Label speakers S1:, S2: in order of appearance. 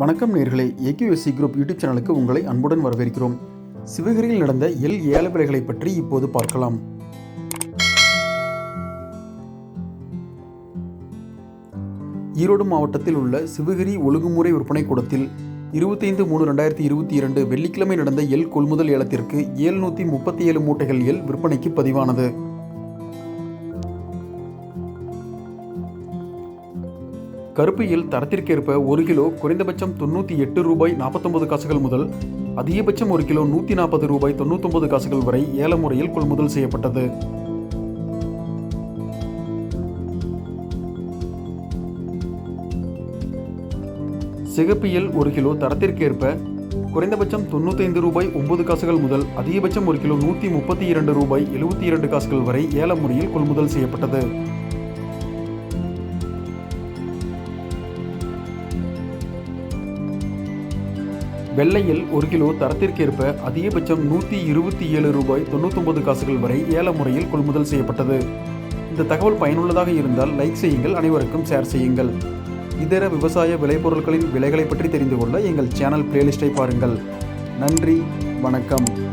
S1: வணக்கம் நேர்களே. AKSC group YouTube சேனலுக்கு உங்களை அன்புடன் வரவேற்கிறோம். சிவகிரியில் நடந்த எல் ஏல விலைகளை பற்றி இப்போது பார்க்கலாம். ஈரோடு மாவட்டத்தில் உள்ள சிவகிரி ஒழுங்குமுறை விற்பனை கூடத்தில் இருபத்தைந்து மூணு ரெண்டாயிரத்தி இருபத்தி இரண்டு வெள்ளிக்கிழமை நடந்த எல் கொள்முதல் ஏலத்திற்கு ஏழ்நூற்றி முப்பத்தி ஏழு மூட்டைகள் எல் விற்பனைக்கு பதிவானது. கருப்பையில் தரத்திற்கேற்ப ஒரு கிலோ குறைந்தபட்சம் தொண்ணூற்றி எட்டு ரூபாய் நாற்பத்தொம்பது காசுகள் முதல் அதிகபட்சம் ஒரு கிலோ நூற்றி நாற்பது ரூபாய் தொண்ணூத்தொம்பது காசுகள் வரை ஏல முறையில் கொள்முதல் செய்யப்பட்டது. சிகப்பியில் ஒரு கிலோ தரத்திற்கேற்ப குறைந்தபட்சம் தொண்ணூத்தைந்து ரூபாய் ஒன்பது காசுகள் முதல் அதிகபட்சம் ஒரு கிலோ நூற்றி முப்பத்தி இரண்டு ரூபாய் எழுபத்தி இரண்டு காசுகள் வரை ஏல முறையில் கொள்முதல் செய்யப்பட்டது. வெள்ளையில் ஒரு கிலோ தரத்திற்கேற்ப அதிகபட்சம் நூற்றி இருபத்தி ஏழு ரூபாய் தொண்ணூத்தொன்பது காசுகள் வரை ஏல முறையில் கொள்முதல் செய்யப்பட்டது. இந்த தகவல் பயனுள்ளதாக இருந்தால் லைக் செய்யுங்கள் அனைவருக்கும் ஷேர் செய்யுங்கள். இதர விவசாய விளைபொருட்களின் விலைகளை பற்றி தெரிந்து கொள்ள எங்கள் சேனல் பிளேலிஸ்டை பாருங்கள். நன்றி வணக்கம்.